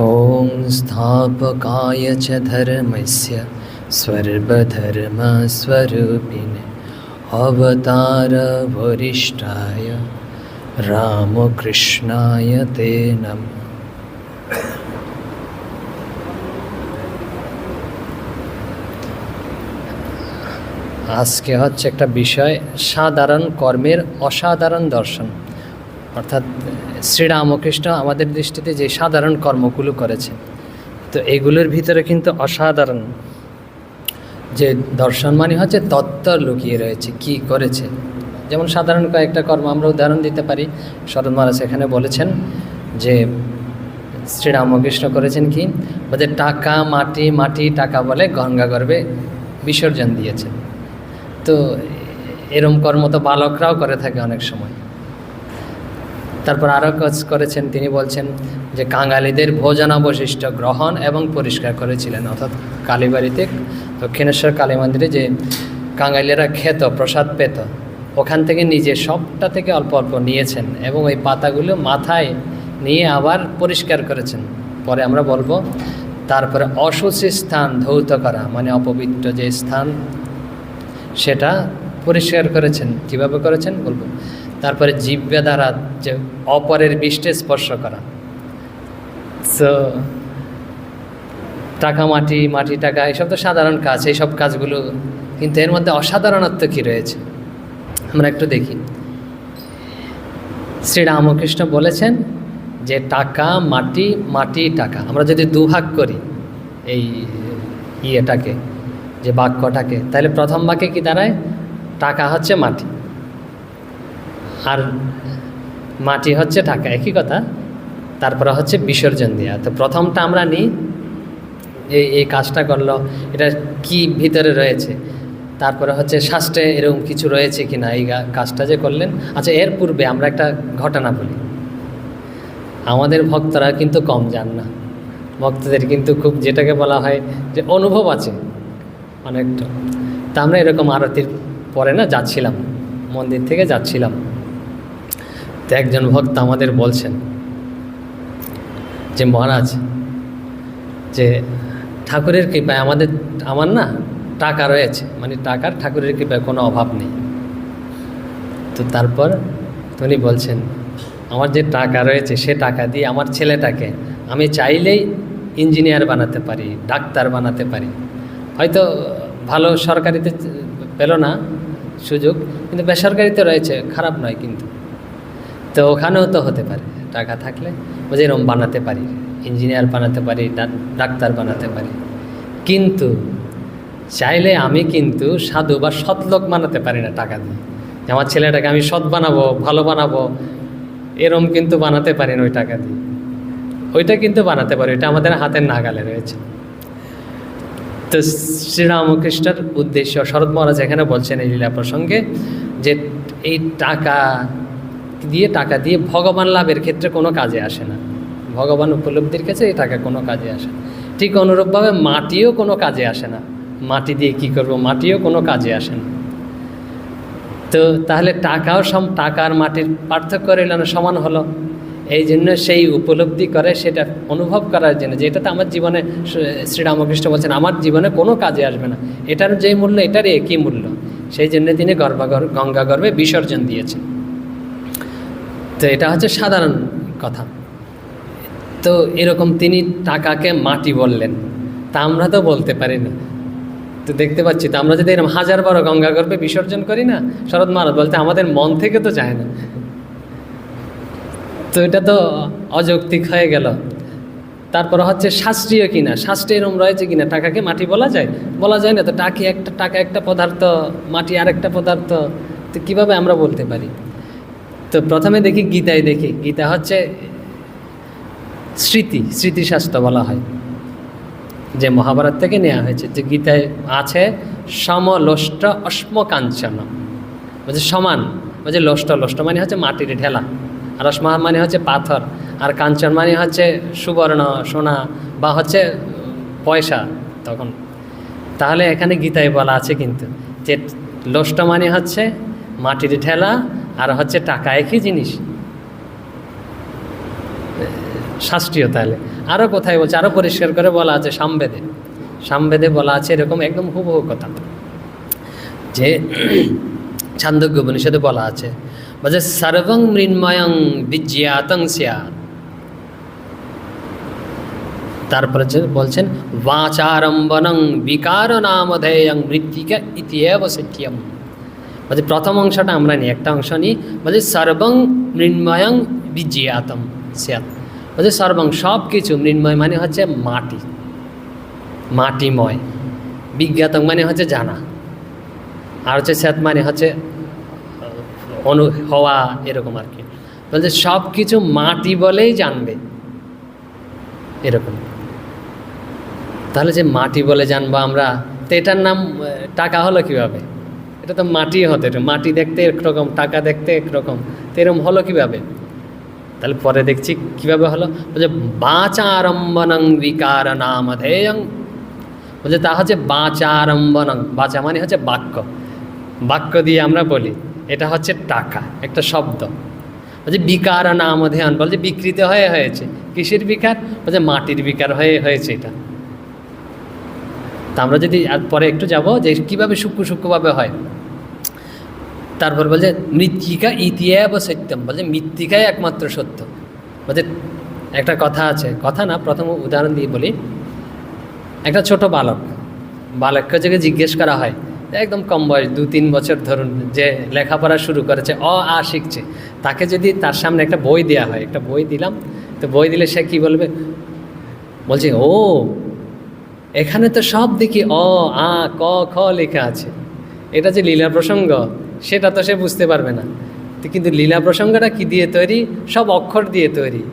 ॐ स्थापकाय च धर्मस्य सर्वधर्मस्वरूपिणे अवतारवरिष्ठाय रामकृष्णाय ते नमः আজকে হচ্ছে একটা বিষয় সাধারণ কর্মের অসাধারণ দর্শন অর্থাৎ শ্রীরামকৃষ্ণ আমাদের দৃষ্টিতে যে সাধারণ কর্মগুলো করেছে তো এগুলোর ভিতরে কিন্তু অসাধারণ যে দর্শন মানে হচ্ছে তত্ত্ব লুকিয়ে রয়েছে, কি করেছে। যেমন সাধারণ কয়েকটা কর্ম আমরা উদাহরণ দিতে পারি। শরৎ মহারাজ এখানে বলেছেন যে শ্রীরামকৃষ্ণ করেছেন কি? বলছে টাকা, মাটি মাটি, টাকা বলে গঙ্গা গর্ভে বিসর্জন দিয়েছেন। তো এরম কর্ম তো বালকরাও করে থাকে অনেক সময়। তারপর আরও কাজ করেছেন, তিনি বলছেন যে কাঙালিদের ভোজনাবশিষ্ট গ্রহণ এবং পরিষ্কার করেছিলেন, অর্থাৎ কালীবাড়িতে, দক্ষিণেশ্বর কালী মন্দিরে যে কাঙালিরা খেত, প্রসাদ পেত, ওখান থেকে নিজে সবটা থেকে অল্প অল্প নিয়েছেন এবং ওই পাতাগুলো মাথায় নিয়ে আবার পরিষ্কার করেছেন। পরে আমরা বলব, তারপরে অসুচি স্থান ধৌত করা মানে অপবিত্র যে স্থান, সেটা পরিষ্কার করেছেন। কীভাবে করেছেন? বলব তারপরে জিব্যা দ্বারা যে অপরের বিষ্টে স্পর্শ করা। তো টাকা, মাটি মাটি, টাকা, এসব তো সাধারণ কাজ এইসব কাজগুলো কিন্তু এর মধ্যে অসাধারণত্ব কী রয়েছে? আমরা একটু দেখি। শ্রীরামকৃষ্ণ বলেছেন যে টাকা, মাটি মাটি, টাকা। আমরা যদি দুভাগ করি এই ইয়েটাকে, যে বাক্যটাকে, তাহলে প্রথম বাক্যে কি দাঁড়ায়? টাকা হচ্ছে মাটি। আর মাটি হচ্ছে টাকা একই কথা। তারপরে হচ্ছে বিসর্জন দেওয়া তো প্রথমটা আমরা নিই, এই এই কাজটা করল, এটা কি ভিতরে রয়েছে? তারপরে হচ্ছে শাস্ত্রে এরকম কিছু রয়েছে কি না এই কাজটা যে করলেন। আচ্ছা এর পূর্বে আমরা একটা ঘটনা বলি। আমাদের ভক্তরা কিন্তু কম যান না। ভক্তদের কিন্তু খুব, যেটাকে বলা হয় যে অনুভব আছে অনেকটা। তা আমরা এরকম আরতির পরে না যাচ্ছিলাম, মন্দির থেকে যাচ্ছিলাম। তো একজন ভক্ত আমাদের বলছেন যে, মহারাজ, যে ঠাকুরের কৃপায় আমাদের, আমার না টাকা রয়েছে মানে টাকার ঠাকুরের কৃপায় কোনো অভাব নেই। তো তারপর উনি বলছেন, আমার যে টাকা রয়েছে, সে টাকা দিয়ে আমার ছেলেটাকে আমি চাইলেই ইঞ্জিনিয়ার বানাতে পারি, ডাক্তার বানাতে পারি। হয়তো ভালো সরকারিতে পেল না সুযোগ, কিন্তু বেসরকারিতে রয়েছে, খারাপ নয় কিন্তু। তো ওখানেও তো হতে পারে, টাকা থাকলে ও যেরকম বানাতে পারি ইঞ্জিনিয়ার বানাতে পারি ডাক্তার বানাতে পারি। কিন্তু চাইলে আমি কিন্তু সাধু বা সৎলোক বানাতে পারি না টাকা দিয়ে। আমার ছেলেটাকে আমি সৎ বানাবো, ভালো বানাবো, এরম কিন্তু বানাতে পারি না ওই টাকা দিয়ে। ওইটা কিন্তু বানাতে পারি, ওইটা আমাদের হাতের নাগালে রয়েছে। তো শ্রীরামকৃষ্ণের উদ্দেশ্য, শরৎ মহারাজ এখানে বলছেন এই লীলা প্রসঙ্গে যে এই টাকা দিয়ে, টাকা দিয়ে ভগবান লাভের ক্ষেত্রে কোনো কাজে আসে না। ভগবান উপলব্ধির কাছে এই টাকা কোনো কাজে আসে ঠিক অনুরূপভাবে মাটিও কোনো কাজে আসে না। মাটি দিয়ে কি করব? মাটিও কোনো কাজে আসে না। তো তাহলে টাকাও সম টাকার মাটির পার্থক্য রইল না, সমান হলো। এই জন্য সেই উপলব্ধি করে, সেটা অনুভব করার জন্য যেটা তো আমার জীবনে শ্রীরামকৃষ্ণ বলছেন, আমার জীবনে কোনো কাজে আসবে না। এটার যে মূল্য, এটারই একই মূল্য। সেই জন্য তিনি গর্ভাগর গঙ্গা গর্ভে বিসর্জন দিয়েছেন। তো এটা হচ্ছে সাধারণ কথা। তো এরকম তিনি টাকাকে মাটি বললেন। তা আমরা তো বলতে পারি না। তো দেখতে পাচ্ছি, তো আমরা যদি এরকম হাজার বারো গঙ্গা গর্ভে বিসর্জন করি না, শরৎ মহারাজ বলতে আমাদের মন থেকে তো যায় না। তো এটা তো অযৌক্তিক হয়ে গেল। তারপর হচ্ছে শাস্ত্রীয় কিনা, শাস্ত্রে এরম রয়েছে কিনা, টাকাকে মাটি বলা যায়? বলা যায় না, তো টাকি একটা, টাকা একটা পদার্থ, মাটি আরেকটা পদার্থ, তো কীভাবে আমরা বলতে পারি? তো প্রথমে দেখি গীতায় দেখি। গীতা হচ্ছে স্মৃতি, স্মৃতিশাস্ত্র বলা হয়, যে মহাভারত থেকে নেওয়া হয়েছে, যে গীতায় আছে সমলোষ্ট অশ্মকাঞ্চন। বলছে সমান, বলছে লষ্ট, লোষ্ট মানে হচ্ছে মাটির ঢেলা, আর অশ্মা মানে হচ্ছে পাথর, আর কাঞ্চন মানে হচ্ছে সুবর্ণ, সোনা, বা হচ্ছে পয়সা তখন। তাহলে এখানে গীতায় বলা আছে কিন্তু, যে লোষ্ট মানে হচ্ছে মাটির ঠেলা আর হচ্ছে টাকা একই জিনিস। শাস্ত্রীয় তাহলে। আরও কোথায় বলছে? আরও পরিষ্কার করে বলা আছে সামবেদে। সামবেদে বলা আছে এরকম একদম হুবহু কথা। যে ছান্দজ্ঞ উপনিষদে বলা আছে, বলছে, সর্বং মৃন্ময়ং বিজ্ঞাতং স্যাৎ। তারপরে বলছেন, বাচারম্বনং বিকার নামধেয়ং মৃত্তিকা ইতিএব সত্যম বলছে প্রথম অংশটা আমরা নিই, একটা অংশ নিই বলছে সর্বং মৃন্ময়ং বিজ্ঞাতম স্যাৎ বলছে সর্বং সব কিছু মৃন্ময় মানে হচ্ছে মাটি, মাটিময়। বিজ্ঞাতং মানে হচ্ছে জানা। আর হচ্ছে স্যাত মানে হচ্ছে অনু, হওয়া এরকম আর কি। বলছে সব কিছু মাটি বলেই জানবে, এরকম। তাহলে যে মাটি বলে জানব আমরা, তো এটার নাম টাকা হলো কীভাবে? এটা তো মাটি হতে মাটি দেখতে একরকম, টাকা দেখতে একরকম। তো এরকম হলো কীভাবে? তাহলে পরে দেখছি কীভাবে হলো। বলছে, বাচারম্বনং বিকার নামধেয়ং বলছে, তা হচ্ছে বাচারম্বনং, বাচা মানে হচ্ছে বাক্য। বাক্য দিয়ে আমরা বলি, এটা হচ্ছে টাকা, একটা শব্দ। বলছে বিকার নাম নামধেয়ন বলছে, বিকৃত হয়ে হয়েছে। কিসের বিকার? বলছে, মাটির বিকার হয়ে হয়েছে এটা। তা আমরা যদি পরে একটু যাব যে কীভাবে সূক্ষ্ম সূক্ষ্মভাবে হয়। তারপর বলছে, মৃত্তিকা ইতিহাব সত্যম। বলছে, মৃত্তিকাই একমাত্র সত্য। বলছে, একটা কথা আছে। কথা না, প্রথম উদাহরণ দিয়ে বলি। একটা ছোট বালক, বালককে যদি জিজ্ঞেস করা হয়, একদম কম বয়স, দু তিন বছর ধরুন, যে লেখাপড়া শুরু করেছে, অ, আ শিখছে, তাকে যদি তার সামনে একটা বই দেওয়া হয়, একটা বই দিলাম, তো বই দিলে সে কি বলবে? বলছে, ও, এখানে তো সব দেখি অ, আ, ক, খ লেখা আছে। এটা যে লীলা প্রসঙ্গ সেটা তো সে বুঝতে পারবে না। কিন্তু লীলা প্রসঙ্গটা কি দিয়ে তৈরি? সব অক্ষর দিয়ে তৈরি।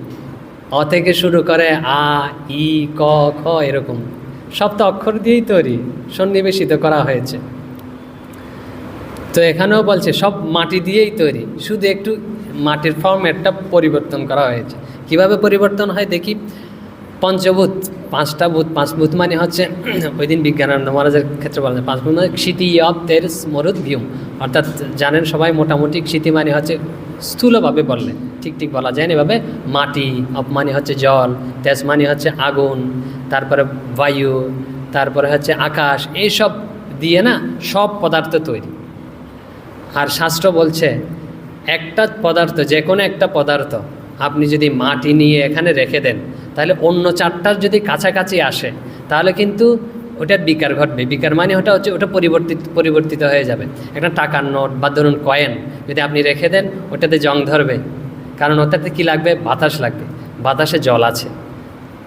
অ থেকে শুরু করে আ, ই, ক, খ এরকম। সব তো অক্ষর দিয়েই তৈরি, সন্নিবেশিত করা হয়েছে। তো এখানেও বলছে, সব মাটি দিয়েই তৈরি। শুধু একটু মাটির ফর্মেটটা পরিবর্তন করা হয়েছে। কীভাবে পরিবর্তন হয় দেখি? পঞ্চভূত। পাঁচটা ভূত পাঁচ ভূত মানে হচ্ছে ওই দিন বিজ্ঞানানন্দ মহারাজের ক্ষেত্রে বলা যায় পাঁচ ভূত মানে তের মরুদ ভিউম অর্থাৎ জানেন সবাই মোটামুটি ক্ষিতি মানে হচ্ছে স্থূলভাবে বললে। ঠিক ঠিক বলা যায় এভাবে। মাটি, অপ মানে হচ্ছে জল, তেজ মানে হচ্ছে আগুন, তারপরে বায়ু, তারপরে হচ্ছে আকাশ এইসব দিয়ে না সব পদার্থ তৈরি। আর শাস্ত্র বলছে, একটা পদার্থ যে কোনো একটা পদার্থ আপনি যদি মাটি নিয়ে এখানে রেখে দেন তাহলে অন্য চারটার যদি কাছাকাছি আসে, তাহলে কিন্তু ওটা বিকার ঘটবে। বিকার মানে ওটা হচ্ছে, ওটা পরিবর্তিত পরিবর্তিত হয়ে যাবে। একটা টাকার নোট বা ধরুন কয়েন যদি আপনি রেখে দেন, ওটাতে জং ধরবে। কারণ ওটাতে কী লাগবে? বাতাস লাগবে। বাতাসে জল আছে।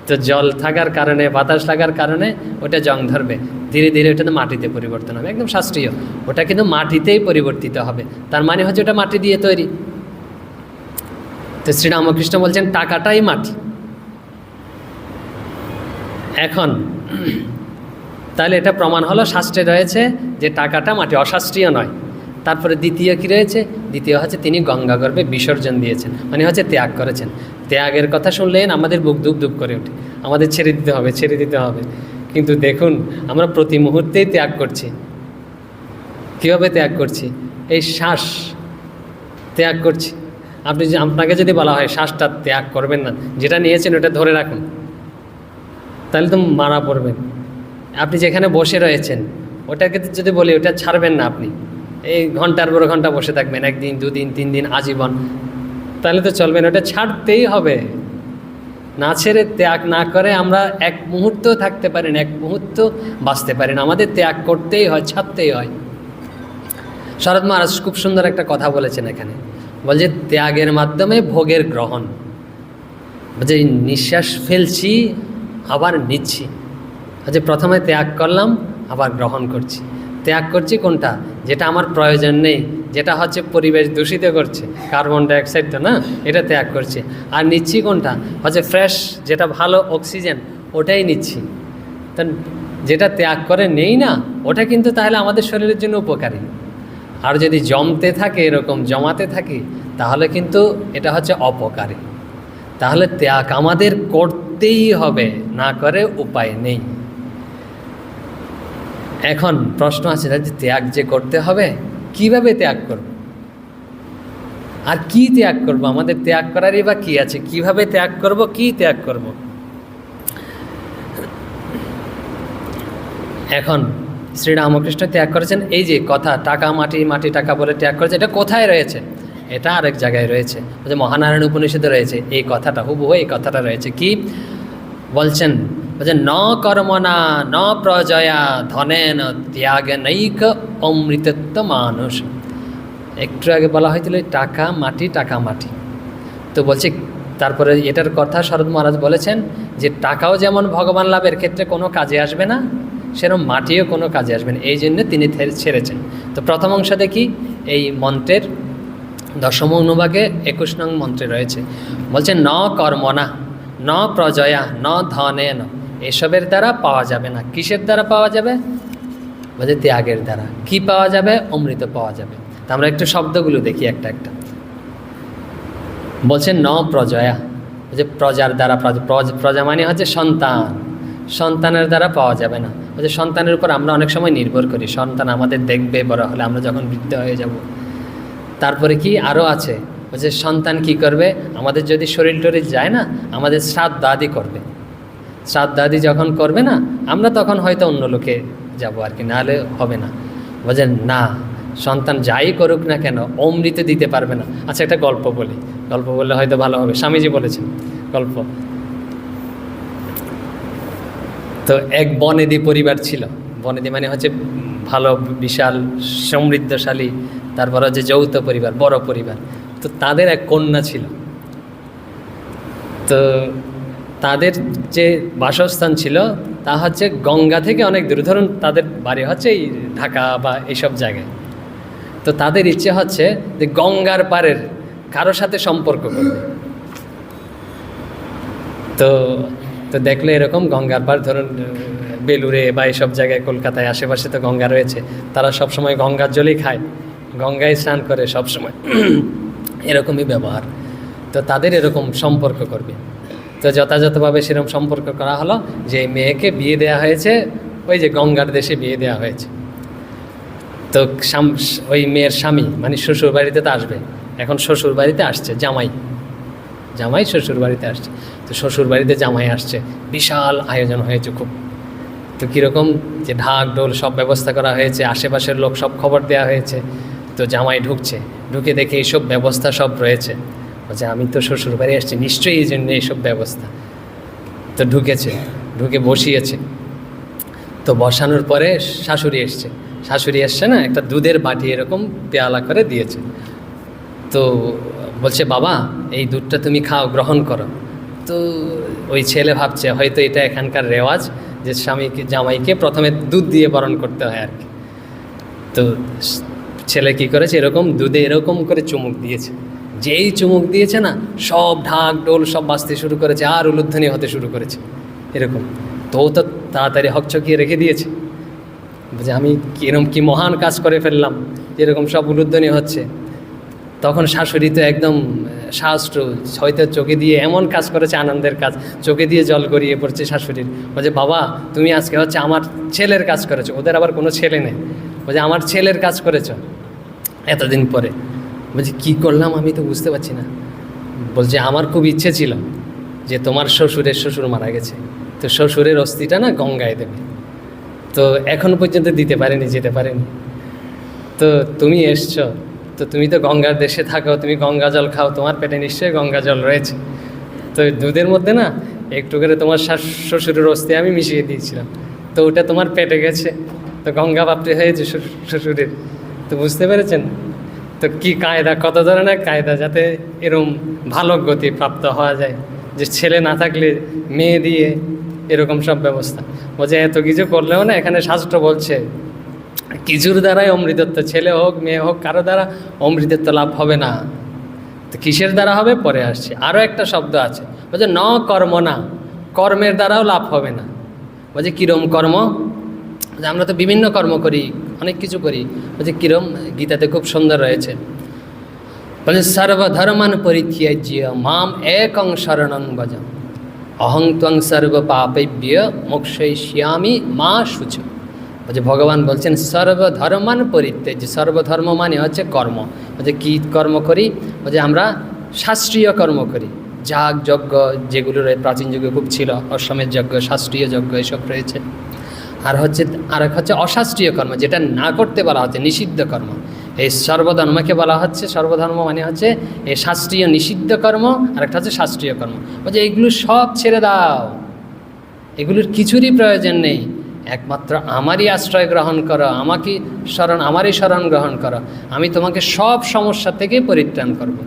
তো জল থাকার কারণে, বাতাস লাগার কারণে ওটা জং ধরবে। ধীরে ধীরে ওটা মাটিতে পরিবর্তন হবে। একদম শাস্ত্রীয়। ওটা কিন্তু মাটিতেই পরিবর্তিত হবে। তার মানে হচ্ছে ওটা মাটি দিয়ে তৈরি। তো শ্রীরামকৃষ্ণ বলছেন, টাকাটাই মাটি। এখন। তাহলে এটা প্রমাণ হলো, শাস্ত্রে রয়েছে যে টাকাটা মাটি অশাস্ত্রীয় নয়। তারপরে দ্বিতীয় কি রয়েছে? দ্বিতীয় হচ্ছে তিনি গঙ্গা গর্ভে বিসর্জন দিয়েছেন মানে হচ্ছে ত্যাগ করেছেন। ত্যাগের কথা শুনলেন, আমাদের বুক দুপ দুপ করে ওঠে। আমাদের ছেড়ে দিতে হবে, ছেড়ে দিতে হবে। কিন্তু দেখুন, আমরা প্রতি মুহূর্তেই ত্যাগ করছি। কীভাবে ত্যাগ করছি? এই শ্বাস। ত্যাগ করছি। আপনি আপনাকে যদি বলা হয়, শ্বাসটা ত্যাগ করবেন না, যেটা নিয়েছেন ওটা ধরে রাখুন। তাহলে তো মারা পড়বেন। আপনি যেখানে বসে রয়েছেন, ওটাকে যদি বলি, ওটা ছাড়বেন না আপনি। এই ঘণ্টার পর ঘণ্টা বসে থাকবেন, একদিন, দুদিন তিন দিন আজীবন। তাহলে তো চলবেন ওটা ছাড়তেই হবে। না ছেড়ে ত্যাগ না করে আমরা এক মুহূর্ত থাকতে পারি না, এক মুহূর্ত বাঁচতে পারি না। আমাদের ত্যাগ করতেই হয়, ছাড়তেই হয়। শরৎ মহারাজ খুব সুন্দর একটা কথা বলেছেন এখানে। বলছে ত্যাগের মাধ্যমে ভোগের গ্রহণ। এই নিঃশ্বাস ফেলছি আবার নিচ্ছি। হচ্ছে প্রথমে ত্যাগ করলাম, আবার গ্রহণ করছি। ত্যাগ করছি কোনটা? যেটা আমার প্রয়োজন নেই, যেটা হচ্ছে পরিবেশ দূষিত করছে কার্বন ডাইঅক্সাইড তো না? এটা ত্যাগ করছি। আর নিচ্ছি কোনটা? হচ্ছে ফ্রেশ যেটা ভালো অক্সিজেন ওটাই নিচ্ছি। তা যেটা ত্যাগ করে নেই না, ওটা কিন্তু তাহলে আমাদের শরীরের জন্য উপকারী। আর যদি জমতে থাকে, এরকম জমাতে থাকে, তাহলে কিন্তু এটা হচ্ছে অপকারী। তাহলে ত্যাগ আমাদের করতেই হবে, না করে উপায় নেই। এখন প্রশ্ন আছে যে ত্যাগ যে করতে হবে, কীভাবে ত্যাগ করব? আর কি ত্যাগ করব? আমাদের ত্যাগ করারই বা কি আছে? কীভাবে ত্যাগ করব? কি ত্যাগ করব? এখন শ্রীরামকৃষ্ণ ত্যাগ করেছেন, এই যে কথা, টাকা, মাটি মাটি, টাকা বলে ত্যাগ করেছে এটা কোথায় রয়েছে? এটা আরেক জায়গায় রয়েছে। যে মহানারায়ণ উপনিষদে রয়েছে, এই কথাটা, হুবহু এই কথাটা রয়েছে কি? বলছেন বলছে ন কর্মনা ন প্রজয়া, ধনেন ত্যাগ নৈক অমৃতত্ব মানুষ। একটু আগে বলা হয়েছিল, টাকা মাটি টাকা মাটি। তো বলছে, তারপরে এটার কথা শরৎ মহারাজ বলেছেন যে, টাকাও যেমন ভগবান লাভের ক্ষেত্রে কোনো কাজে আসবে না, সেরকম মাটিও কোনো কাজে আসবে না। এই জন্য তিনি ছেড়েছেন। তো প্রথম অংশ দেখি এই মন্ত্রের দশম অনুভাগে একুশ নং মন্ত্রে রয়েছে। বলছে ন কর্মনা, ন প্রজয়া, ন ধনে ন এসবের দ্বারা পাওয়া যাবে না। কিসের দ্বারা পাওয়া যাবে? বলছে, ত্যাগের দ্বারা। কি পাওয়া যাবে? অমৃত পাওয়া যাবে। তা আমরা একটু শব্দগুলো দেখি একটা একটা। বলছে ন প্রজয়া যে প্রজার দ্বারা প্রজা মানে হচ্ছে সন্তান। সন্তানের দ্বারা পাওয়া যাবে না। বলছে, সন্তানের উপর আমরা অনেক সময় নির্ভর করি। সন্তান আমাদের দেখবে বড় হলে আমরা যখন বৃদ্ধ হয়ে যাব তারপরে কি আরও আছে? বলছে সন্তান কি করবে? আমাদের যদি শরীর টরির যায় না, আমাদের শ্রাদ্ধ আদি করবে। শ্রাদ্ধ আদি যখন করবে না, আমরা তখন হয়তো অন্য লোকে যাব আর কি, নাহলে হবে না। বলছে না, সন্তান যাই করুক না কেন, অমৃত দিতে পারবে না। আচ্ছা একটা গল্প বলি। গল্প বললে হয়তো ভালো হবে। স্বামীজি বলেছেন, গল্প। তো এক বনেদি পরিবার ছিল। বনেদি মানে হচ্ছে ভালো, বিশাল, সমৃদ্ধশালী তারপর হচ্ছে যৌথ পরিবার, বড় পরিবার। তো তাদের এক কন্যা ছিল। তো তাদের যে বাসস্থান ছিল, তা হচ্ছে গঙ্গা থেকে অনেক দূরে। ধরুন তাদের বাড়ি হচ্ছে এই ঢাকা বা এইসব জায়গায়। তো তাদের ইচ্ছে হচ্ছে যে গঙ্গার পারের কারোর সাথে সম্পর্ক করবে। তো তো দেখলে এরকম গঙ্গার পার ধরুন, বেলুড়ে বা এইসব জায়গায় কলকাতায় আশেপাশে তো গঙ্গা রয়েছে, তারা সব সময় গঙ্গার জলই খায়। গঙ্গায় স্নান করে সব সময় এরকমই ব্যবহার। তো তাদের এরকম সম্পর্ক করবে। তো যথাযথভাবে সেরকম সম্পর্ক করা হলো যে মেয়েকে বিয়ে দেওয়া হয়েছে, ওই যে গঙ্গার দেশে বিয়ে দেওয়া হয়েছে। তো ওই মেয়ের স্বামী মানে শ্বশুর বাড়িতে তো আসবে। এখন শ্বশুর বাড়িতে আসছে, জামাই। জামাই শ্বশুর বাড়িতে আসছে। তো শ্বশুর বাড়িতে জামাই আসছে। বিশাল আয়োজন হয়েছে খুব। তো কীরকম যে ঢাক ঢোল সব ব্যবস্থা করা হয়েছে, আশেপাশের লোক সব খবর দেওয়া হয়েছে। তো জামাই ঢুকছে। ঢুকে দেখে এইসব ব্যবস্থা সব রয়েছে। বলছে, আমি তো শ্বশুর বাড়ি আসছি, নিশ্চয়ই এই জন্য এইসব ব্যবস্থা। তো ঢুকেছে, ঢুকে বসিয়েছে। তো বসানোর পরে শাশুড়ি এসছে। শাশুড়ি এসছে না, একটা দুধের বাটি এরকম পেয়ালা করে দিয়েছে। তো বলছে, বাবা, এই দুধটা তুমি খাও, গ্রহণ করো। তো ওই ছেলে ভাবছে, হয়তো এটা এখানকার রেওয়াজ যে স্বামীকে, জামাইকে প্রথমে দুধ দিয়ে বরণ করতে হয় আর কি। তো ছেলে কি করেছে? এরকম দুধে এরকম করে চুমুক দিয়েছে। যেই চুমুক দিয়েছে না, সব ঢাক ডোল সব বাঁচতে শুরু করেছে, আর উলুধ্বনি হতে শুরু করেছে। এরকম। তো তো তাড়াতাড়ি হকচকিয়ে রেখে দিয়েছে। যে আমি কিরম কি মহান কাজ করে ফেললাম এরকম সব উলুধ্বনি হচ্ছে। তখন শাশুড়ি তো একদম শাস্ত্র, হয়তো চোখে দিয়ে এমন কাজ করেছে, আনন্দের কাজ, চোখে দিয়ে জল গড়িয়ে পড়ছে শাশুড়ির। বলছে, বাবা, তুমি আজকে হচ্ছে আমার ছেলের কাজ করেছ, ওদের আবার কোনো ছেলে নেই। বলছে, আমার ছেলের কাজ করেছ। এতদিন পরে। বলছি, কী করলাম আমি তো বুঝতে পারছি না। বলছে, আমার খুব ইচ্ছে ছিল যে তোমার শ্বশুরের শ্বশুর মারা গেছে। তো শ্বশুরের অস্থিটা না গঙ্গায় দেবে। তো এখন পর্যন্ত দিতে পারেনি, যেতে পারেনি। তো তুমি এসছো, তো তুমি তো গঙ্গার দেশে থাকো, তুমি গঙ্গা জল খাও, তোমার পেটে নিশ্চয়ই গঙ্গা জল রয়েছে। তো দুধের মধ্যে না একটু করে তোমার শাশ- শ্বশুরের অস্থি আমি মিশিয়ে দিয়েছিলাম। তো ওটা তোমার পেটে গেছে। তো গঙ্গা বাপটি হয়েছে শ্বশুর- শ্বশুরের। তো বুঝতে পেরেছেন? তো কি কায়দা, কত ধরনের কায়দা যাতে এরম ভালো গতি প্রাপ্ত হওয়া যায়? যে ছেলে না থাকলে মেয়ে দিয়ে এরকম সব ব্যবস্থা। বলছে এত কিছু করলেও না, এখানে শাস্ত্র বলছে, কিছুর দ্বারাই অমৃতত্ব ছেলে হোক, মেয়ে হোক, কারও দ্বারা অমৃতত্ব লাভ হবে না। তো কিসের দ্বারা হবে? পরে আসছে। আরও একটা শব্দ আছে। বলছে, ন কর্ম না, কর্মের দ্বারাও লাভ হবে না। বলছে, কিরম কর্ম? আমরা তো বিভিন্ন কর্ম করি। অনেক কিছু করি। বলছে কিরম, গীতাতে খুব সুন্দর রয়েছে। বলছে সর্বধর্মান পরিত্যাজ্য মাম একং শরণং ভজ অহং ত্বং সর্ব পাপেভ্য মোক্ষয়িষ্যামি মা শুচ। যে ভগবান বলছেন, সর্বধর্মান পরিত্যাজ সর্বধর্ম মানে হচ্ছে কর্ম। বলছে কী কর্ম করি? বলছে আমরা শাস্ত্রীয় কর্ম করি। যাগ, যজ্ঞ যেগুলো প্রাচীন যুগে খুব ছিল অশ্বমের যজ্ঞ, শাস্ত্রীয় যজ্ঞ, এসব রয়েছে। আর হচ্ছে, আর এক হচ্ছে অশাস্ত্রীয় কর্ম, যেটা না করতে বলা হচ্ছে, নিষিদ্ধ কর্ম। এই সর্বধর্মকে বলা হচ্ছে, সর্বধর্ম মানে হচ্ছে এই শাস্ত্রীয় নিষিদ্ধ কর্ম, আর একটা হচ্ছে শাস্ত্রীয় কর্ম। বলছে এইগুলো সব ছেড়ে দাও। এগুলোর কিছুরই প্রয়োজন নেই। একমাত্র আমারই আশ্রয় গ্রহণ করো, আমাকে স্মরণ, আমারই স্মরণ গ্রহণ করো। আমি তোমাকে সব সমস্যা থেকে পরিত্রাণ করব।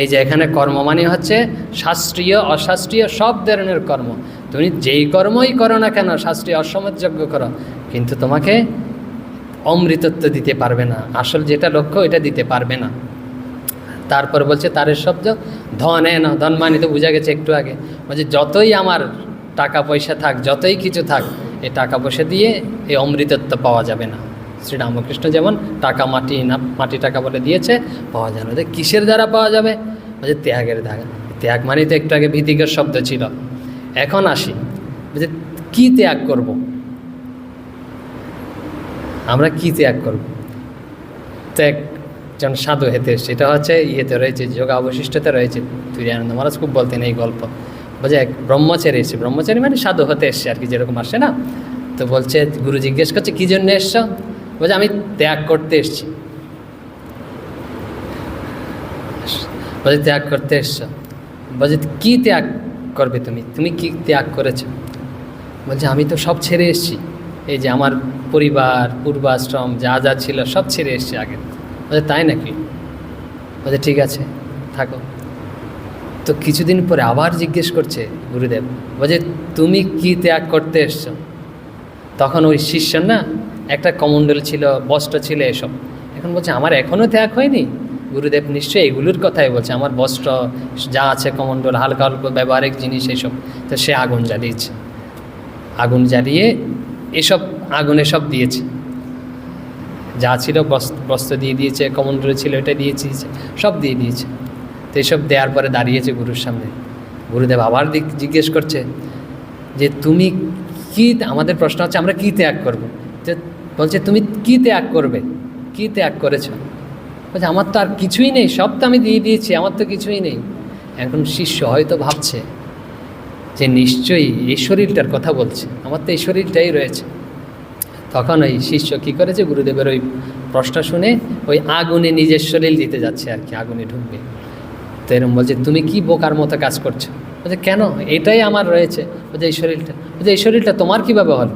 এই যে এখানে কর্ম মানে হচ্ছে শাস্ত্রীয়, অশাস্ত্রীয় সব ধরনের কর্ম। তুমি যেই কর্মই করো না কেন শাস্ত্রীয় অসমাজযোগ্য করো। কিন্তু তোমাকে অমৃতত্ব দিতে পারবে না। আসল যেটা লক্ষ্য, এটা দিতে পারবে না। তারপর বলছে তারের শব্দ, ধন এ না, ধন মানে তো বোঝা গেছে একটু আগে। বলছে, যতই আমার টাকা পয়সা থাক, যতই কিছু থাক, এই টাকা পয়সা দিয়ে এই অমৃতত্ব পাওয়া যাবে না। শ্রীরামকৃষ্ণ যেমন টাকা, মাটি, না, মাটি টাকা বলে দিয়েছে, পাওয়া যাবে কিসের দ্বারা পাওয়া যাবে? বলছে, ত্যাগের দ্বারা। ত্যাগ মানে তো একটু আগে ভীতিকর শব্দ ছিল। এখন আসি। বলছে কী ত্যাগ করব? আমরা কী ত্যাগ করব? ত্যাগ যেমন সাধু হেতে সেটা হচ্ছে ইয়েতে রয়েছে, যোগা অবশিষ্টতে রয়েছে। তুরিয়ানন্দ মহারাজ খুব বলতেন এই গল্প। বলছে, এক ব্রহ্মচারী এসছে। ব্রহ্মচারী মানে সাধু হতে এসছে আর কি, যেরকম আসে না? তো বলছে, গুরু জিজ্ঞেস করছে, কী জন্য এসছো? বলছে, আমি ত্যাগ করতে এসছি। বলছে, ত্যাগ করতে এসছো? বলছে, কী ত্যাগ করবে তুমি? তুমি কি ত্যাগ করেছ? বলছে, আমি তো সব ছেড়ে এসেছি। এই যে আমার পরিবার, পূর্বাশ্রম, যা যা ছিল সব ছেড়ে এসেছি আগে। বলছে, তাই নাকি? বলছে, ঠিক আছে, থাকো। তো কিছুদিন পরে আবার জিজ্ঞেস করছে গুরুদেব। বলছে, তুমি কি ত্যাগ করতে এসছো? তখন ওই শিষ্য না একটা কমণ্ডল ছিল, বস্ত্র ছিল এসব। এখন বলছে, আমার এখনও ত্যাগ হয়নি? গুরুদেব নিশ্চয়ই এগুলোর কথাই বলছে। আমার বস্ত্র যা আছে কমণ্ডল, হালকা অল্প ব্যবহারিক জিনিস এসব, তো সে আগুন জ্বালিয়েছে। আগুন জ্বালিয়ে এসব আগুনে সব দিয়েছে। যা ছিল বস- বস্ত্র দিয়ে দিয়েছে, কমণ্ডলে ছিল এটা দিয়েছে, সব দিয়ে দিয়েছে। তো এসব দেওয়ার পরে দাঁড়িয়েছে গুরুর সামনে। গুরুদেব আবার দিক- জিজ্ঞেস করছে যে, তুমি কি, আমাদের প্রশ্ন হচ্ছে আমরা কী ত্যাগ করব? বলছে, তুমি কি ত্যাগ করবে? কি ত্যাগ করেছ? বলছে, আমার তো আর কিছুই নেই, সব তো আমি দিয়ে দিয়েছি, আমার তো কিছুই নেই। এখন শিষ্য হয়তো ভাবছে যে নিশ্চয়ই এই শরীরটার কথা বলছে, আমার তো এই শরীরটাই রয়েছে। তখন ওই শিষ্য কী করেছে, গুরুদেবের ওই প্রশ্ন শুনে ওই আগুনে নিজের শরীর দিতে যাচ্ছে আর কি, আগুনে ঢুকবে। তো এরকম বলছে, তুমি কি বোকার মতো কাজ করছ? বলছে, কেন? এটাই আমার রয়েছে। বলছে, এই শরীরটা, বলছে, এই শরীরটা তোমার কীভাবে হলো?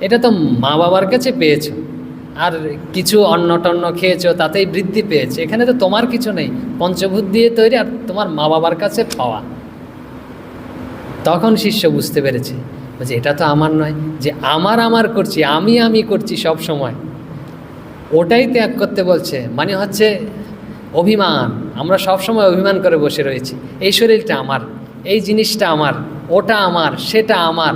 এটা তো মা বাবার কাছে পেয়েছ। আর কিছু অন্ন টন্ন খেয়েছো, তাতেই বৃদ্ধি পেয়েছে। এখানে তো তোমার কিছু নেই পঞ্চভূত দিয়ে তৈরি আর তোমার মা বাবার কাছে পাওয়া। তখন শিষ্য বুঝতে পেরেছে যে এটা তো আমার নয়, যে আমার আমার করছি, আমি আমি করছি সব সময়। ওটাই ত্যাগ করতে বলছে মানে হচ্ছে অভিমান। আমরা সব সময় অভিমান করে বসে রয়েছি, এই শরীরটা আমার, এই জিনিসটা আমার, ওটা আমার, সেটা আমার।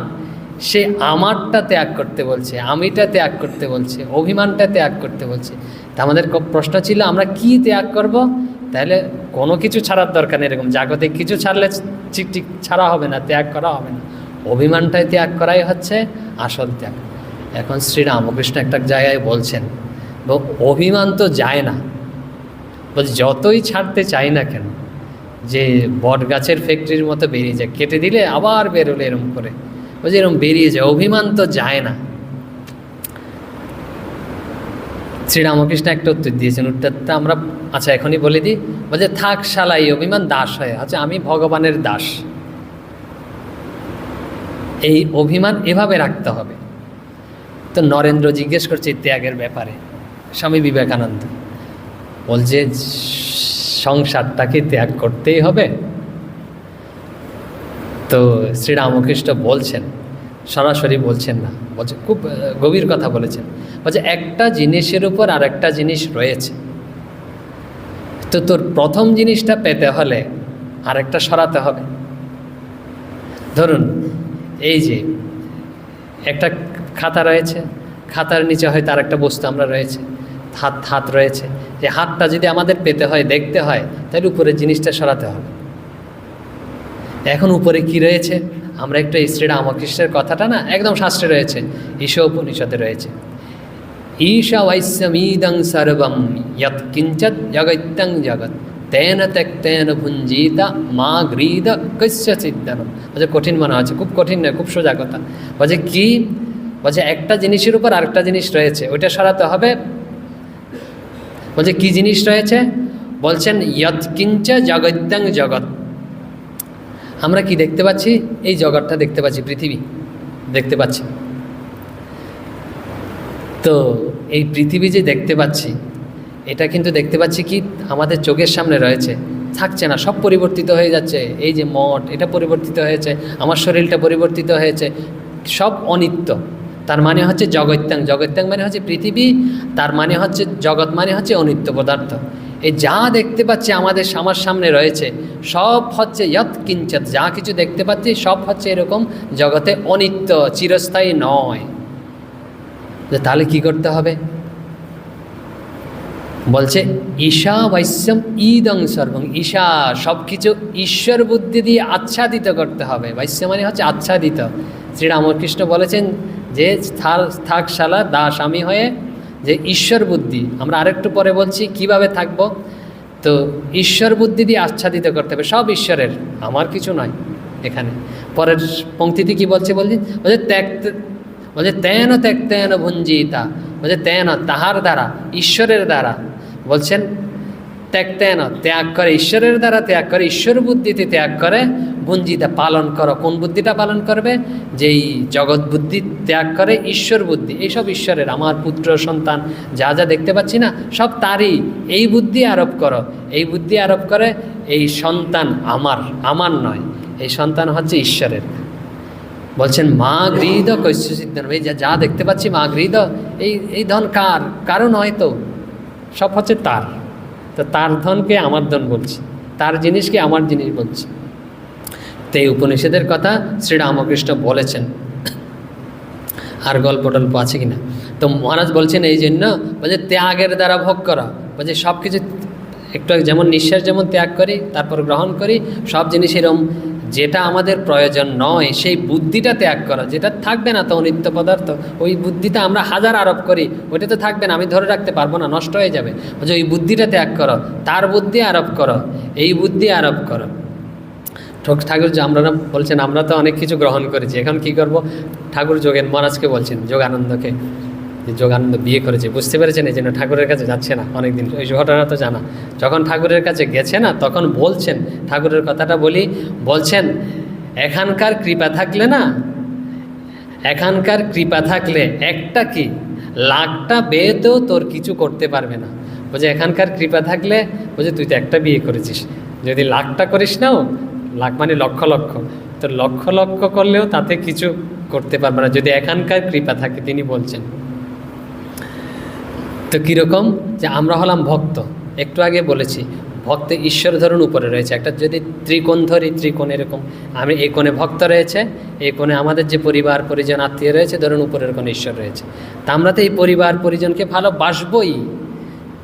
সে আমারটা ত্যাগ করতে বলছে, আমিটা ত্যাগ করতে বলছে, অভিমানটা ত্যাগ করতে বলছে। তা আমাদের প্রশ্ন ছিল, আমরা কি ত্যাগ করব? তাহলে কোনো কিছু ছাড়ার দরকার নেই, এরকম জাগতিক কিছু ছাড়লে ঠিক ঠিক ছাড়া হবে না, ত্যাগ করা হবে না। অভিমানটাই ত্যাগ করাই হচ্ছে আসল ত্যাগ। এখন শ্রীরামকৃষ্ণ একটা জায়গায় বলছেন অভিমান তো যায় না। বলছে, যতই ছাড়তে চাই না কেন, যে বট গাছের ফ্যাক্টরির মতো বেরিয়ে যায়, কেটে দিলে আবার বেরোলে এরম করে। বলছে এরকম বেরিয়ে যায়, অভিমান তো যায় না। শ্রীরামকৃষ্ণ একটা উত্তর দিয়েছেন, উত্তরটা আমরা আচ্ছা এখনই বলে দিই। বলছে, থাক শালাই অভিমান দাস হয়। আচ্ছা আমি ভগবানের দাস। এই অভিমান এভাবে রাখতে হবে। তো নরেন্দ্র জিজ্ঞেস করছে ত্যাগের ব্যাপারে। স্বামী বিবেকানন্দ বলছে, সংসারটাকে ত্যাগ করতেই হবে। তো শ্রীরামকৃষ্ণ বলছেন, সরাসরি বলছেন না, বলছে, খুব গভীর কথা বলেছেন। বলছে, একটা জিনিসের উপর আর একটা জিনিস রয়েছে। তো তোর প্রথম জিনিসটা পেতে হলে আরেকটা সরাতে হবে। ধরুন, এই যে একটা খাতা রয়েছে, খাতার নিচে হয়তো আর একটা বস্তু আমরা রয়েছে, হাত হাত রয়েছে। যে হাতটা যদি আমাদের পেতে হয়, দেখতে হয়, তাহলে উপরের জিনিসটা সরাতে হবে। এখন উপরে কি রয়েছে? আমরা একটু এই শ্রীরামকৃষ্ণের কথাটা না একদম শাস্ত্রে রয়েছে ঈশ উপনিষদে রয়েছে। ঈশা বৈশ্যমীদং সর্বম যৎ কিঞ্চৎ জগত্যং জগৎ, তেন ত্যক্তেন ভুঞ্জিতা মা গ্রীদ কস্য সিদ্ধনম বলছে কঠিন মনে হচ্ছে, খুব কঠিন নয়, খুব সোজা কথা। বলছে কি? বলছে একটা জিনিসের উপর আরেকটা জিনিস রয়েছে, ওইটা সরাতে হবে। বলছে কি জিনিস রয়েছে? বলছেন যৎ কিঞ্চ জগত্যং জগৎ আমরা কি দেখতে পাচ্ছি? এই জগৎটা দেখতে পাচ্ছি, পৃথিবী। দেখতে পাচ্ছি। তো এই পৃথিবী যে দেখতে পাচ্ছি, এটা কিন্তু দেখতে পাচ্ছি কি? আমাদের চোখের সামনে রয়েছে। থাকছে না, সব পরিবর্তিত হয়ে যাচ্ছে। এই যে মঠ এটা পরিবর্তিত হয়েছে, আমার শরীরটা পরিবর্তিত হয়েছে, সব অনিত্য। তার মানে হচ্ছে জগত্যাং। জগত্যাং মানে হচ্ছে পৃথিবী, তার মানে হচ্ছে জগৎ মানে হচ্ছে অনিত্য পদার্থ। এই যা দেখতে পাচ্ছি আমাদের আমার সামনে রয়েছে, সব হচ্ছে ইয়ৎ কিঞ্চত যা কিছু দেখতে পাচ্ছি সব হচ্ছে এরকম জগতে অনিত্য, চিরস্থায়ী নয়। যে তাহলে কি করতে হবে? বলছে, ঈশা বৈশ্যম ঈদং সর্বং ঈশা সব কিছু ঈশ্বর বুদ্ধি দিয়ে আচ্ছাদিত করতে হবে। বৈশ্য মানে হচ্ছে আচ্ছাদিত। শ্রীরামকৃষ্ণ বলেছেন যে থাক শালা দাস আমি হয়ে যে ঈশ্বর বুদ্ধি। আমরা আরেকটু পরে বলছি, কীভাবে থাকব? তো ঈশ্বর বুদ্ধি দিয়ে আচ্ছাদিত করতে হবে। সব ঈশ্বরের, আমার কিছু নয় এখানে। পরের পঙ্ক্তিতে কি বলছে বলছি? বলছে ত্যাগ বলছে তেন ত্যাগ তেন ভুঞ্জিতা। বলছে তেন তাহার দ্বারা, ঈশ্বরের দ্বারা। বলছেন ত্যাগ তেন ত্যাগ করে, ঈশ্বরের দ্বারা ত্যাগ করে, ঈশ্বর বুদ্ধিতে ত্যাগ করে ভুঞ্জিতা পালন করো। কোন বুদ্ধিটা পালন করবে? যেই জগৎ বুদ্ধি ত্যাগ করে ঈশ্বর বুদ্ধি। এইসব ঈশ্বরের, আমার পুত্র, সন্তান, যা যা দেখতে পাচ্ছি না, সব তারই। এই বুদ্ধি আরোপ করো। এই বুদ্ধি আরোপ করে এই সন্তান আমার আমার নয়। এই সন্তান হচ্ছে ঈশ্বরের। বলছেন, মা গৃহীত কৈশ্য সিদ্ধন। এই যা যা দেখতে পাচ্ছি, মা গৃহীত, এই এই ধন কার? কারণ হয়তো সব হচ্ছে তার। তো তার ধনকে আমার ধন বলছি। তার জিনিসকে আমার জিনিস বলছি। তো এই উপনিষদের কথা শ্রীরামকৃষ্ণ বলেছেন। আর গল্প টল্প আছে কিনা? তো মহারাজ বলছেন এই জন্য, বলছে ত্যাগের দ্বারা ভোগ করা। বলছে সব কিছু একটু যেমন নিঃশ্বাস যেমন ত্যাগ করি, তারপর গ্রহণ করি, সব জিনিস এরম। যেটা আমাদের প্রয়োজন নয়, সেই বুদ্ধিটা ত্যাগ করা। যেটা থাকবে না তো নিত্য পদার্থ, ওই বুদ্ধিটা আমরা হাজার আরোপ করি, ওইটা তো থাকবে না, আমি ধরে রাখতে পারব না, নষ্ট হয়ে যাবে। বলছে ওই বুদ্ধিটা ত্যাগ করো, তার বুদ্ধি আরোপ করো, এই বুদ্ধি আরোপ করো। ঠাকুর যে আমরা বলছেন, আমরা তো অনেক কিছু গ্রহণ করেছি। এখন কি করব? ঠাকুর যোগেন, মহারাজকে বলছেন, যোগানন্দকে। যে যোগানন্দ বিয়ে করেছে, বুঝতে পেরেছেন? এই জন্য ঠাকুরের কাছে যাচ্ছে না অনেকদিন। ওই ঘটনা তো জানা। যখন ঠাকুরের কাছে গেছে না, তখন বলছেন, ঠাকুরের কথাটা বলি, বলছেন, এখানকার কৃপা থাকলে না, এখানকার কৃপা থাকলে একটা কি? লাখটা বেয়েতেও তোর কিছু করতে পারবে না। বলছে, এখানকার কৃপা থাকলে, বলছে, তুই তো একটা বিয়ে করেছিস। যদি লাখটা করিস নাও লাখ মানে লক্ষ লক্ষ। তো লক্ষ লক্ষ করলেও তাতে কিছু করতে পারবে না। যদি এখানকার কৃপা থাকে, তিনি বলছেন। তো কীরকম? যে আমরা হলাম ভক্ত। একটু আগে বলেছি, ভক্ত ঈশ্বর ধরুন উপরে রয়েছে। একটা যদি ত্রিকোণ ধরি, ত্রিকোণ এরকম। আমি এই কোণে ভক্ত রয়েছে, এই কোণে আমাদের যে পরিবার, পরিজন, আত্মীয় রয়েছে, ধরুন উপরের কোণে ঈশ্বর রয়েছে। তা আমরা তো এই পরিবার, পরিজনকে ভালোবাসবই।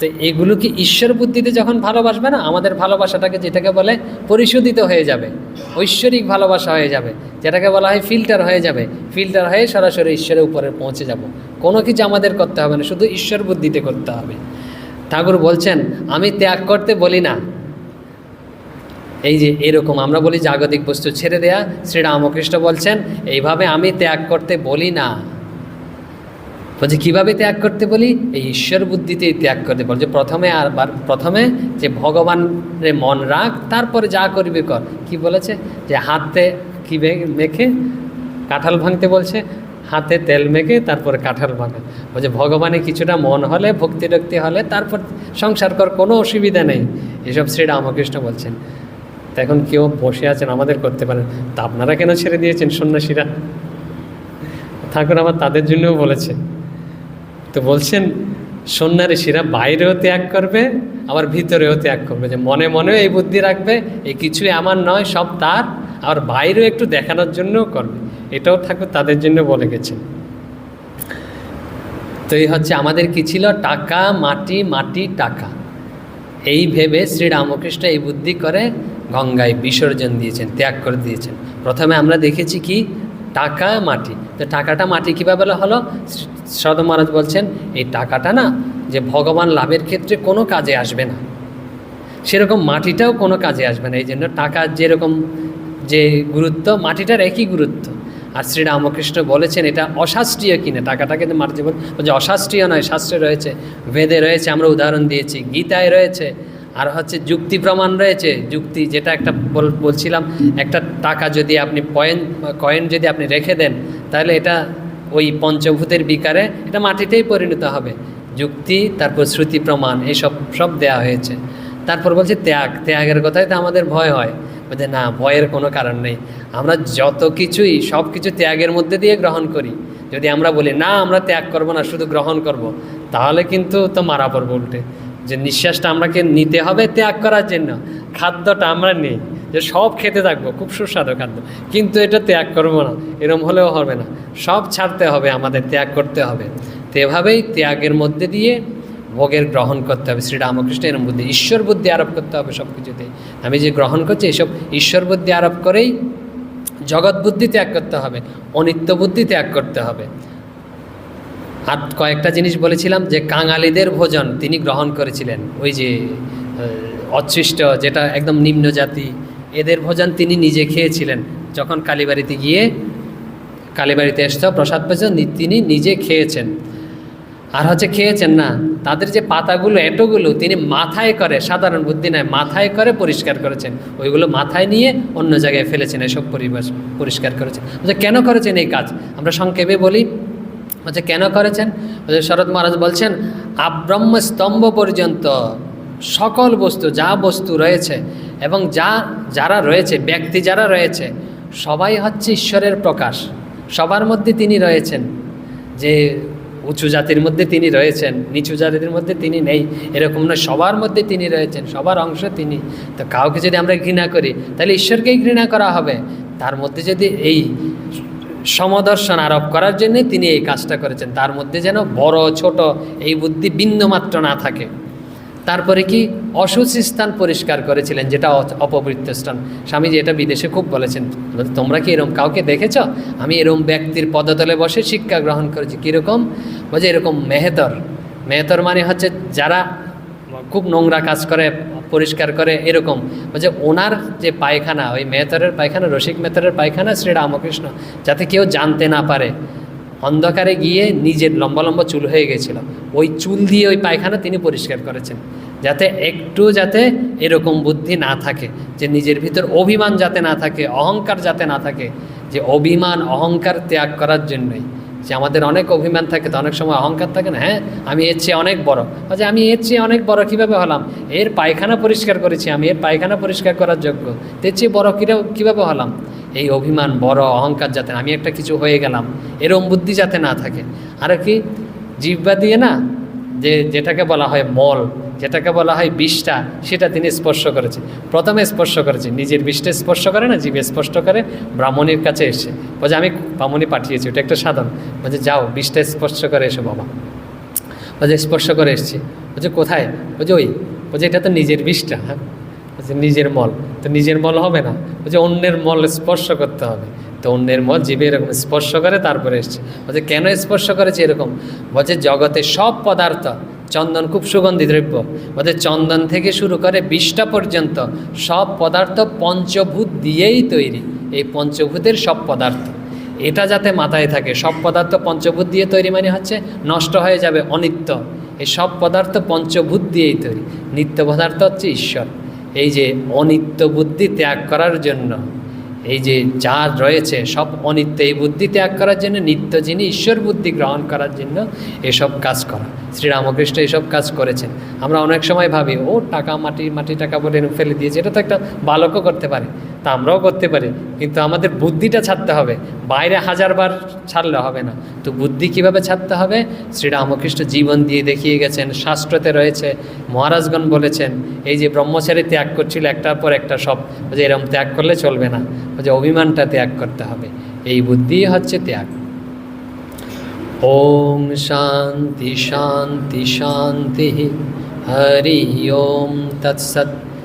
তো এগুলো কি ঈশ্বর বুদ্ধিতে যখন ভালোবাসবে না, আমাদের ভালোবাসাটাকে যেটাকে বলে পরিশোধিত হয়ে যাবে, ঐশ্বরিক ভালোবাসা হয়ে যাবে, যেটাকে বলা হয় ফিল্টার হয়ে যাবে, ফিল্টার হয়ে সরাসরি ঈশ্বরের উপরে পৌঁছে যাব। কোনো কিছু আমাদের করতে হবে না, শুধু ঈশ্বর বুদ্ধিতে করতে হবে। ঠাকুর বলছেন, আমি ত্যাগ করতে বলি না। এই যে এরকম আমরা বলি জাগতিক বস্তু ছেড়ে দেয়া, শ্রীরামকৃষ্ণ বলছেন, এইভাবে আমি ত্যাগ করতে বলি না। বলছে, কীভাবে ত্যাগ করতে বলি? এই ঈশ্বর বুদ্ধিতেই ত্যাগ করতে বলছে, প্রথমে আর প্রথমে যে ভগবানের মন রাখ, তারপরে যা করবি কর। কি বলেছে? যে হাতে কি মেখে কাঁঠাল ভাঙতে বলছে, হাতে তেল মেখে তারপরে কাঁঠাল ভাঙা। বলছে, ভগবানে কিছুটা মন হলে, ভক্তি রক্তি হলে, তারপর সংসার কর, কোনো অসুবিধা নেই। এসব শ্রী রামকৃষ্ণ বলছেন। এখন কেউ বসে আছেন, আমাদের করতে পারেন। তা আপনারা কেন ছেড়ে দিয়েছেন, সন্ন্যাসীরা? ঠাকুর আবার তাদের জন্যও বলেছে। তো বলছেন সন্ন্যাসীরা বাইরেও ত্যাগ করবে, আবার ভিতরেও ত্যাগ করবে। যে মনে মনেও এই বুদ্ধি রাখবে, এই কিছুই আমার নয়, সব তার আর বাইরেও একটু দেখানোর জন্যও করবে। এটাও ঠাকুর তাদের জন্য বলে গেছেন। তো এই হচ্ছে আমাদের কি ছিল? টাকা, মাটি মাটি, টাকা। এই ভেবে শ্রীরামকৃষ্ণ এই বুদ্ধি করে গঙ্গায় বিসর্জন দিয়েছেন, ত্যাগ করে দিয়েছেন। প্রথমে আমরা দেখেছি কি? টাকা মাটি। তো টাকাটা মাটি কীভাবে হলো? সদ মহারাজ বলছেন, এই টাকাটা না যে ভগবান লাভের ক্ষেত্রে কোনো কাজে আসবে না। সেরকম মাটিটাও কোনো কাজে আসবে না। এই জন্য টাকার যেরকম যে গুরুত্ব, মাটিটার একই গুরুত্ব। আর শ্রীরামকৃষ্ণ বলেছেন, এটা অশাস্ত্রীয় কিনা টাকাটাকে মাটি বল যে অশাস্ত্রীয় নয়, শাস্ত্রে রয়েছে, বেদে রয়েছে, আমরা উদাহরণ দিয়েছি, গীতায় রয়েছে আর হচ্ছে যুক্তি প্রমাণ রয়েছে, যুক্তি যেটা একটা বলছিলাম, একটা টাকা যদি আপনি পয়েন কয়েন যদি আপনি রেখে দেন, তাহলে এটা ওই পঞ্চভূতের বিকারে এটা মাটিতেই পরিণত হবে। যুক্তি, তারপর শ্রুতি প্রমাণ, এসব সব দেয়া হয়েছে। তারপর বলছে ত্যাগ, ত্যাগের কথাই তো আমাদের ভয় হয়। বলছে, না, ভয়ের কোনো কারণ নেই। আমরা যত কিছুই, সব কিছু ত্যাগের মধ্যে দিয়ে গ্রহণ করি। যদি আমরা বলি, না, আমরা ত্যাগ করব না, শুধু গ্রহণ করব। তাহলে কিন্তু তো মারা পড়ব উল্টে। যে নিঃশ্বাসটা আমাকে নিতে হবে, ত্যাগ করার জন্য। খাদ্যটা আমরা নেই। যে সব খেতে থাকব, খুব সুস্বাদু খাদ্য। কিন্তু এটা ত্যাগ করব না, এরম হলেও হবে না। সব ছাড়তে হবে, আমাদের ত্যাগ করতে হবে। তো এভাবেই ত্যাগের মধ্যে দিয়ে ভোগের গ্রহণ করতে হবে। শ্রীরামকৃষ্ণ এরম বুদ্ধি, ঈশ্বর বুদ্ধি আরোপ করতে হবে সব কিছুতে আমি যে গ্রহণ করছি, এসব ঈশ্বর বুদ্ধি আরোপ করেই জগৎ বুদ্ধি ত্যাগ করতে হবে, অনিত্য বুদ্ধি ত্যাগ করতে হবে। আর কয়েকটা জিনিস বলেছিলাম যে কাঙালিদের ভোজন তিনি গ্রহণ করেছিলেন। ওই যে অতৃষ্ট, যেটা একদম নিম্ন জাতি, এদের ভোজন তিনি নিজে খেয়েছিলেন। যখন কালীবাড়িতে গিয়ে, কালীবাড়িতে এসত প্রসাদ পেয়েছে তিনি নিজে খেয়েছেন। আর হচ্ছে খেয়েছেন না, তাদের যে পাতাগুলো এটোগুলো তিনি মাথায় করে, সাধারণ বুদ্ধি নয় মাথায় করে পরিষ্কার করেছেন। ওইগুলো মাথায় নিয়ে অন্য জায়গায় ফেলেছেন, এসব পরিবেশ পরিষ্কার করেছেন। বলছে কেন করেছেন এই কাজ? আমরা সংক্ষেপে বলি বলছে কেন করেছেন? শরৎ মহারাজ বলছেন আব্রহ্ম স্তম্ভ পর্যন্ত সকল বস্তু, যা বস্তু রয়েছে এবং যা, যারা রয়েছে, ব্যক্তি যারা রয়েছে, সবাই হচ্ছে ঈশ্বরের প্রকাশ। সবার মধ্যে তিনি রয়েছেন। যে উঁচু জাতির মধ্যে তিনি রয়েছেন, নিচু জাতির মধ্যে তিনি নেই, এরকম নয়, সবার মধ্যে তিনি রয়েছেন, সবার অংশ তিনি। তো কাউকে যদি আমরা ঘৃণা করি, তাহলে ঈশ্বরকেই ঘৃণা করা হবে। তার মধ্যে যদি এই সমদর্শন আরোপ করার জন্য তিনি এই কাজটা করেছেন। তার মধ্যে যেন বড়, ছোট এই বুদ্ধি বিন্দুমাত্র না থাকে। তারপরে কি অসুচি স্থান পরিষ্কার করেছিলেন, যেটা অ- অপবিত্র স্থান। স্বামীজি এটা বিদেশে খুব বলেছেন। তোমরা কি এরকম কাউকে দেখেছ? আমি এরকম ব্যক্তির পদতলে বসে শিক্ষা গ্রহণ করেছি। কীরকম? বলছে এরকম মেহেতর। মেহেতর মানে হচ্ছে যারা খুব নোংরা কাজ করে পরিষ্কার করে এরকম। বলছে ওনার যে পায়খানা, ওই মেহতরের পায়খানা, রসিক মেহতরের পায়খানা শ্রী রামকৃষ্ণ, যাতে কেউ জানতে না পারে। অন্ধকারে গিয়ে নিজের লম্বা লম্বা চুল হয়ে গেছিল। ওই চুল দিয়ে ওই পায়খানা তিনি পরিষ্কার করেছেন। যাতে একটু যাতে এরকম বুদ্ধি না থাকে, যে নিজের ভিতর অভিমান যাতে না থাকে, অহংকার যাতে না থাকে, যে অভিমান, অহংকার ত্যাগ করার জন্যই। যে আমাদের অনেক অভিমান থাকে, তো অনেক সময় অহংকার থাকে না? হ্যাঁ আমি এর চেয়ে অনেক বড়। আচ্ছা আমি এর চেয়ে অনেক বড় কীভাবে হলাম? এর পায়খানা পরিষ্কার করেছি আমি, এর পায়খানা পরিষ্কার করার যোগ্য। এর চেয়ে বড় কীরা- কীভাবে হলাম? এই অভিমান, বড়, অহংকার যাতে আমি একটা কিছু হয়ে গেলাম। এরম বুদ্ধি যাতে না থাকে। আর কি জিব্বা দিয়ে না যে যেটাকে বলা হয় মল, যেটাকে বলা হয় বিষটা সেটা তিনি স্পর্শ করেছে প্রথমে স্পর্শ করেছে নিজের বিষটা স্পর্শ করে না, জীবে স্পষ্ট করে ব্রাহ্মণীর কাছে এসে। বলছে, আমি ব্রাহ্মণী পাঠিয়েছি, ওটা একটা সাধন। বলছে, যাও বিষটা স্পর্শ করে এসো বাবা। বলছে, স্পর্শ করে এসছি। বলছে, কোথায়? বলছে, ওই। বলছে, এটা তো নিজের বিষটা হ্যাঁ? বলছে, নিজের মল। তো নিজের মল হবে না। বলছে, অন্যের মল স্পর্শ করতে হবে। তো অন্যের মত জীবে এরকম স্পর্শ করে, তারপরে এসছে। বলছে, কেন স্পর্শ করেছে এরকম? বলছে, জগতে সব পদার্থ চন্দন খুব সুগন্ধি দ্রব্য। বলছে, চন্দন থেকে শুরু করে বিষটা পর্যন্ত সব পদার্থ পঞ্চভূত দিয়েই তৈরি। এই পঞ্চভূতের সব পদার্থ। এটা যাতে মাথায় থাকে, সব পদার্থ পঞ্চভূত দিয়ে তৈরি মানে হচ্ছে নষ্ট হয়ে যাবে, অনিত্য। এই সব পদার্থ পঞ্চভূত দিয়েই তৈরি। নিত্য পদার্থ হচ্ছে ঈশ্বর। এই যে অনিত্য বুদ্ধি ত্যাগ করার জন্য এই যে যা রয়েছে, সব অনিত্য এই বুদ্ধি ত্যাগ করার জন্য, নিত্য যিনি ঈশ্বর বুদ্ধি গ্রহণ করার জন্য এসব কাজ করা। শ্রীরামকৃষ্ণ এসব কাজ করেছেন। আমরা অনেক সময় ভাবি, ও টাকা মাটি মাটি টাকা বলে ফেলে দিয়েছে, এটা তো একটা বালকও করতে পারে। তা আমরাও করতে পারি। কিন্তু আমাদের বুদ্ধিটা ছাড়তে হবে। বাইরে হাজারবার ছাড়লে হবে না। তো বুদ্ধি কীভাবে ছাড়তে হবে? শ্রীরামকৃষ্ণ জীবন দিয়ে দেখিয়ে গেছেন, শাস্ত্রতে রয়েছে, মহারাজগণ বলেছেন, এই যে ব্রহ্মচারী ত্যাগ করছিল একটার পর একটা সব যে এরম ত্যাগ করলে চলবে না। যে অভিমানটা ত্যাগ করতে হবে। এই বুদ্ধি হচ্ছে ত্যাগ। ওম শান্তি শান্তি শান্তি, হরি ওম তৎসৎ।